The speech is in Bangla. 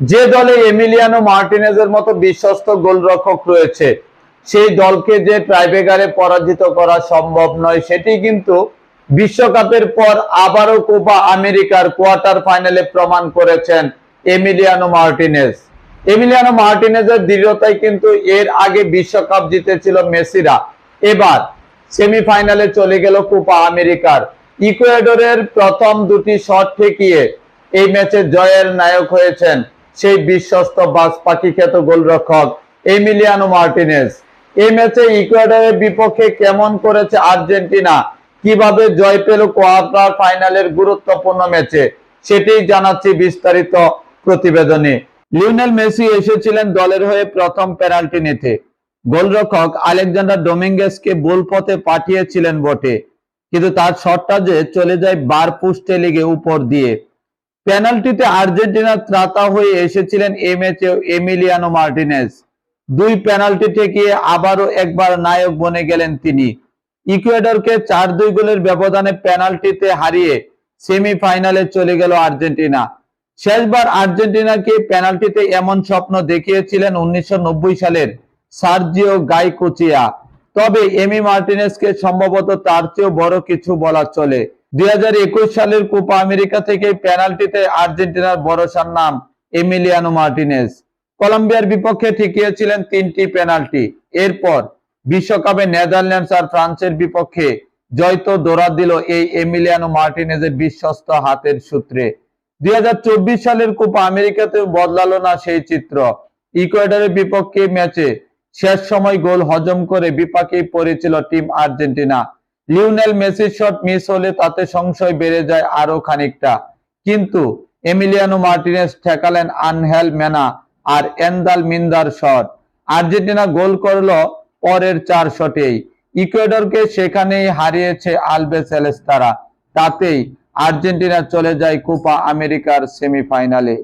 যে দলে এমিলিয়ানো মার্টিনেজের মতো বিশ্বস্ত গোলরক্ষক রয়েছে, সেই দলকে যে ট্রাইবেগারে পরাজিত করা সম্ভব নয়, সেটি কিন্তু বিশ্বকাপের পর আবারও কোপা আমেরিকার কোয়ার্টার ফাইনালে প্রমাণ করেছেন এমিলিয়ানো মার্টিনেজ। এমিলিয়ানো মার্টিনেজের দৃঢ়তাই কিন্তু এর আগে বিশ্বকাপ জিতেছিল মেসিরা। এবার সেমিফাইনালে চলে গেল কোপা আমেরিকার। ইকুয়েডরের প্রথম দুটি শট ঠেকিয়ে এই ম্যাচে জয়ের নায়ক হয়েছেন সেই বিশ্বস্ত বাস পাখি খ্যাত গোলরক্ষক এমিলিয়ানো মার্টিনেজ। এই ম্যাচে ইকুয়েডরের বিপক্ষে কেমন করেছে আর্জেন্টিনা? কীভাবে জয় পেল কোয়ার্টার ফাইনালের গুরুত্বপূর্ণ ম্যাচে? সেটি জানাচ্ছি বিস্তারিত প্রতিবেদনে। লিওনেল মেসি এসেছিলেন দলের হয়ে প্রথম পেনাল্টি নিতে। গোলরক্ষক আলেকজান্ডার ডোমিঙ্গেসকে বোল পথে পাঠিয়েছিলেন বটে। কিন্তু তার শটটা যে চলে যায় বার পোস্টে লেগে উপর দিয়ে। পেনাল্টিতে আর্জেন্টিনা ত্রাতা হয়ে এসেছিলেন এই ম্যাচে এমিলিয়ানো মার্টিনেজ। দুই পেনাল্টি ঠেকিয়ে আবারও একবার নায়ক বনে গেলেন তিনি। ইকুয়েডরকে চার দুই গোলের ব্যবধানে পেনাল্টিতে হারিয়ে সেমিফাইনালে চলে গেল আর্জেন্টিনা। শেষবার আর্জেন্টিনাকে পেনাল্টিতে এমন স্বপ্ন দেখিয়েছিলেন উনিশশো নব্বই সালের সার্জিও গাইকুচিয়া। তবে এমি মার্টিনেসকে সম্ভবত তার চেয়েও বড় কিছু বলা চলে। দুই হাজার একুশ সালের কোপা আমেরিকা থেকে পেনাল্টিতে আর্জেন্টিনার ভরসার নাম এমিলিয়ানো মার্টিনেজ। কলম্বিয়ার বিপক্ষে ঠেকিয়েছিলেন তিনটি পেনাল্টি। এরপর বিশ্বকাপে নেদারল্যান্ডস আর ফ্রান্সের বিপক্ষে জয় তো দৌড়া দিল এই এমিলিয়ানো মার্টিনেজের বিশ্বস্ত হাতের সূত্রে। দুই হাজার চব্বিশ সালের কোপা আমেরিকাতেও বদলালো না সেই চিত্র। ইকুয়েডারের বিপক্ষে ম্যাচে শেষ সময় গোল হজম করে বিপাকেই পড়েছিল টিম আর্জেন্টিনা। লিওনেল মেসির শট মিস হলে তাতে সংশয় বেড়ে যায় আরও খানিকটা। কিন্তু এমিলিয়ানো মার্টিনেজ ঠেকালেন আনহেল মেনা আর এন্দাল মিন্দার শট। আর্জেন্টিনা গোল করল পরের চার শটেই। ইকুয়েডরকে সেখানেই হারিয়েছে আলবে সেলেস্তারা তাতেই আর্জেন্টিনা চলে যায় কোপা আমেরিকার সেমিফাইনালে।